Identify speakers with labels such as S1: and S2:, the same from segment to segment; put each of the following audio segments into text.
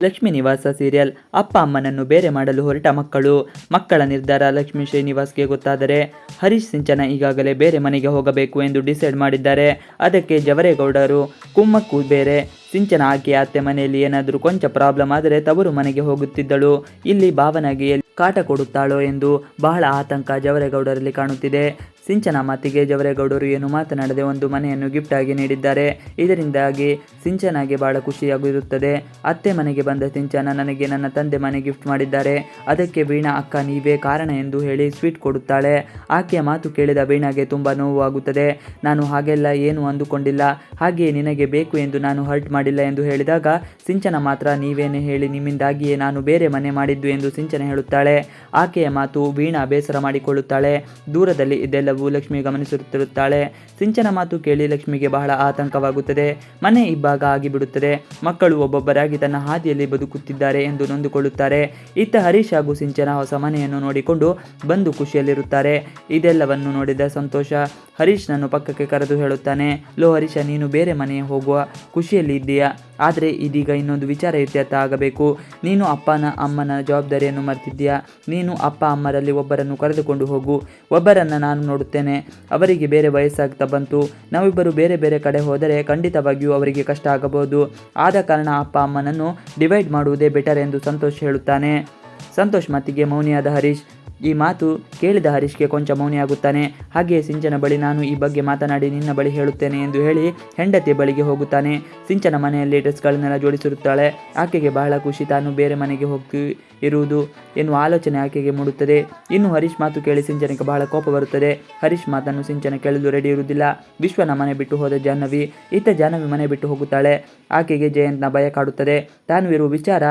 S1: ಲಕ್ಷ್ಮೀ ನಿವಾಸ ಸೀರಿಯಲ್ ಅಪ್ಪ ಅಮ್ಮನನ್ನು ಬೇರೆ ಮಾಡಲು ಹೊರಟ ಮಕ್ಕಳು. ಮಕ್ಕಳ ನಿರ್ಧಾರ ಲಕ್ಷ್ಮೀ ಶ್ರೀನಿವಾಸ್ಗೆ ಗೊತ್ತಾದರೆ ಹರೀಶ್ ಸಿಂಚನ ಈಗಾಗಲೇ ಬೇರೆ ಮನೆಗೆ ಹೋಗಬೇಕು ಎಂದು ಡಿಸೈಡ್ ಮಾಡಿದ್ದಾರೆ. ಅದಕ್ಕೆ ಜವರೇಗೌಡರು ಕುಮ್ಮಕ್ಕು ಬೇರೆ ಸಿಂಚನ ಆಕೆ ಅತ್ತೆ ಮನೆಯಲ್ಲಿ ಏನಾದರೂ ಕೊಂಚ ಪ್ರಾಬ್ಲಮ್ ಆದರೆ ತವರು ಮನೆಗೆ ಹೋಗುತ್ತಿದ್ದಳು. ಇಲ್ಲಿ ಭಾವನಾಗೆ ಕಾಟ ಕೊಡುತ್ತಾಳೋ ಎಂದು ಬಹಳ ಆತಂಕ ಜವರೇಗೌಡರಲ್ಲಿ ಕಾಣುತ್ತಿದೆ. ಸಿಂಚನ ಮಾತಿಗೆ ಜವರೇಗೌಡರು ಏನು ಮಾತನಾಡದೆ ಒಂದು ಮನೆಯನ್ನು ಗಿಫ್ಟ್ ಆಗಿ ನೀಡಿದ್ದಾರೆ. ಇದರಿಂದಾಗಿ ಸಿಂಚನಾಗೆ ಬಹಳ ಖುಷಿಯಾಗಿರುತ್ತದೆ. ಅತ್ತೆ ಮನೆಗೆ ಬಂದ ಸಿಂಚನ ನನಗೆ ನನ್ನ ತಂದೆ ಮನೆ ಗಿಫ್ಟ್ ಮಾಡಿದ್ದಾರೆ. ಅದಕ್ಕೆ ವೀಣಾ ಅಕ್ಕ ನೀವೇ ಕಾರಣ ಎಂದು ಹೇಳಿ ಸ್ವೀಟ್ ಕೊಡುತ್ತಾಳೆ. ಆಕೆಯ ಮಾತು ಕೇಳಿದ ವೀಣಾಗೆ ತುಂಬ ನೋವು ಆಗುತ್ತದೆ. ನಾನು ಹಾಗೆಲ್ಲ ಏನು ಅಂದುಕೊಂಡಿಲ್ಲ. ಹಾಗೆಯೇ ನಿನಗೆ ಬೇಕು ಎಂದು ನಾನು ಹರ್ಟ್ ಮಾಡಿಲ್ಲ ಎಂದು ಹೇಳಿದಾಗ, ಸಿಂಚನ ಮಾತ್ರ ನೀವೇನೇ ಹೇಳಿ ನಿಮ್ಮಿಂದಾಗಿಯೇ ನಾನು ಬೇರೆ ಮನೆ ಮಾಡಿದ್ದು ಎಂದು ಸಿಂಚನ ಹೇಳುತ್ತಾಳೆ. ಆಕೆಯ ಮಾತು ವೀಣಾ ಬೇಸರ ಮಾಡಿಕೊಳ್ಳುತ್ತಾಳೆ. ದೂರದಲ್ಲಿ ಇದೆಲ್ಲವೂ ಲಕ್ಷ್ಮಿ ಗಮನಿಸುತ್ತಿರುತ್ತಾಳೆ. ಸಿಂಚನ ಮಾತು ಕೇಳಿ ಲಕ್ಷ್ಮಿಗೆ ಬಹಳ ಆತಂಕವಾಗುತ್ತದೆ. ಮನೆ ಇಬ್ಬಾಗ ಆಗಿಬಿಡುತ್ತದೆ. ಮಕ್ಕಳು ಒಬ್ಬೊಬ್ಬರಾಗಿ ತನ್ನ ಹಾದಿಯಲ್ಲಿ ಬದುಕುತ್ತಿದ್ದಾರೆ ಎಂದು ನೊಂದುಕೊಳ್ಳುತ್ತಾರೆ. ಇತ್ತ ಹರೀಶ್ ಹಾಗೂ ಸಿಂಚನ ಹೊಸ ಮನೆಯನ್ನು ನೋಡಿಕೊಂಡು ಬಂದು ಖುಷಿಯಲ್ಲಿರುತ್ತಾರೆ. ಇದೆಲ್ಲವನ್ನು ನೋಡಿದ ಸಂತೋಷ ಹರೀಶ್ನನ್ನು ಪಕ್ಕಕ್ಕೆ ಕರೆದು ಹೇಳುತ್ತಾನೆ, ಲೋ ಹರೀಶ, ನೀನು ಬೇರೆ ಮನೆಗೆ ಹೋಗುವ ಖುಷಿಯಲ್ಲಿ ಇದ್ದೀಯಾ? ಆದರೆ ಇದೀಗ ಇನ್ನೊಂದು ವಿಚಾರ ಇತ್ಯರ್ಥ ಆಗಬೇಕು. ನೀನು ಅಪ್ಪನ ಅಮ್ಮನ ಜವಾಬ್ದಾರಿಯನ್ನು ಮರ್ತಿದ್ದೀಯಾ? ನೀನು ಅಪ್ಪ ಅಮ್ಮರಲ್ಲಿ ಒಬ್ಬರನ್ನು ಕರೆದುಕೊಂಡು ಹೋಗು. ಒಬ್ಬರನ್ನು ನಾನು ನೋಡುತ್ತೇನೆ. ಅವರಿಗೆ ಬೇರೆ ವಯಸ್ಸಾಗ್ತಾ ಬಂತು. ನಾವಿಬ್ಬರು ಬೇರೆ ಬೇರೆ ಕಡೆ ಹೋದರೆ ಖಂಡಿತವಾಗಿಯೂ ಅವರಿಗೆ ಕಷ್ಟ ಆಗಬಹುದು. ಆದ ಕಾರಣ ಅಪ್ಪ ಅಮ್ಮನನ್ನು ಡಿವೈಡ್ ಮಾಡುವುದೇ ಬೆಟರ್ ಎಂದು ಸಂತೋಷ್ ಹೇಳುತ್ತಾನೆ. ಸಂತೋಷ್ ಮಾತಿಗೆ ಮೌನಿಯಾದ ಹರೀಶ್ ಈ ಮಾತು ಕೇಳಿದ ಹರೀಶ್ಗೆ ಕೊಂಚ ಮೌನಿಯಾಗುತ್ತಾನೆ. ಹಾಗೆಯೇ ಸಿಂಚನ ಬಳಿ ನಾನು ಈ ಬಗ್ಗೆ ಮಾತನಾಡಿ ನಿನ್ನ ಬಳಿ ಹೇಳುತ್ತೇನೆ ಎಂದು ಹೇಳಿ ಹೆಂಡತಿ ಬಳಿಗೆ ಹೋಗುತ್ತಾನೆ. ಸಿಂಚನ ಮನೆಯಲ್ಲಿ ಡ್ರೆಸ್ಗಳನ್ನೆಲ್ಲ ಜೋಡಿಸಿರುತ್ತಾಳೆ. ಆಕೆಗೆ ಬಹಳ ಖುಷಿ. ತಾನು ಬೇರೆ ಮನೆಗೆ ಹೋಗಿ ಇರುವುದು ಎನ್ನುವ ಆಲೋಚನೆ ಆಕೆಗೆ ಮೂಡುತ್ತದೆ. ಇನ್ನು ಹರೀಶ್ ಮಾತು ಕೇಳಿ ಸಿಂಚನಕ್ಕೆ ಬಹಳ ಕೋಪ ಬರುತ್ತದೆ. ಹರೀಶ್ ಮಾತನ್ನು ಸಿಂಚನ ಕೇಳಲು ರೆಡಿ ಇರುವುದಿಲ್ಲ. ವಿಶ್ವನ ಮನೆ ಬಿಟ್ಟು ಹೋದ ಜಾಹ್ನವಿ, ಇತ್ತ ಜಾಹ್ನವಿ ಮನೆ ಬಿಟ್ಟು ಹೋಗುತ್ತಾಳೆ. ಆಕೆಗೆ ಜಯಂತ್ನ ಭಯ ಕಾಡುತ್ತದೆ. ತಾನು ಇರುವ ವಿಚಾರ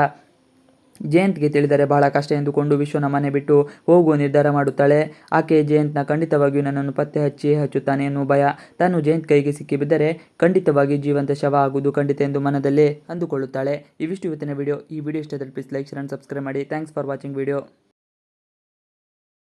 S1: ಜಯಂತ್ಗೆ ತಿಳಿದರೆ ಬಹಳ ಕಷ್ಟ ಎಂದುಕೊಂಡು ವಿಶ್ವನ ಮನೆ ಬಿಟ್ಟು ಹೋಗುವ ನಿರ್ಧಾರ ಮಾಡುತ್ತಾಳೆ. ಆಕೆ ಜಯಂತ್ನ ಖಂಡಿತವಾಗಿಯೂ ನನ್ನನ್ನು ಪತ್ತೆ ಹಚ್ಚಿ ಹಚ್ಚುತ್ತಾನೆ ಎನ್ನುವ ಭಯ ತಾನು ಜಯಂತ್ ಕೈಗೆ ಸಿಕ್ಕಿಬಿದ್ದರೆ ಖಂಡಿತವಾಗಿ ಜೀವಂತ ಶವ ಆಗುವುದು ಖಂಡಿತ ಎಂದು ಮನದಲ್ಲೇ ಅಂದುಕೊಳ್ಳುತ್ತಾಳೆ. ಇವಿಷ್ಟು ಇವತ್ತಿನ ವಿಡಿಯೋ. ಈ ವಿಡಿಯೋ ಇಷ್ಟ please like share and subscribe ಮಾಡಿ. Thanks for watching video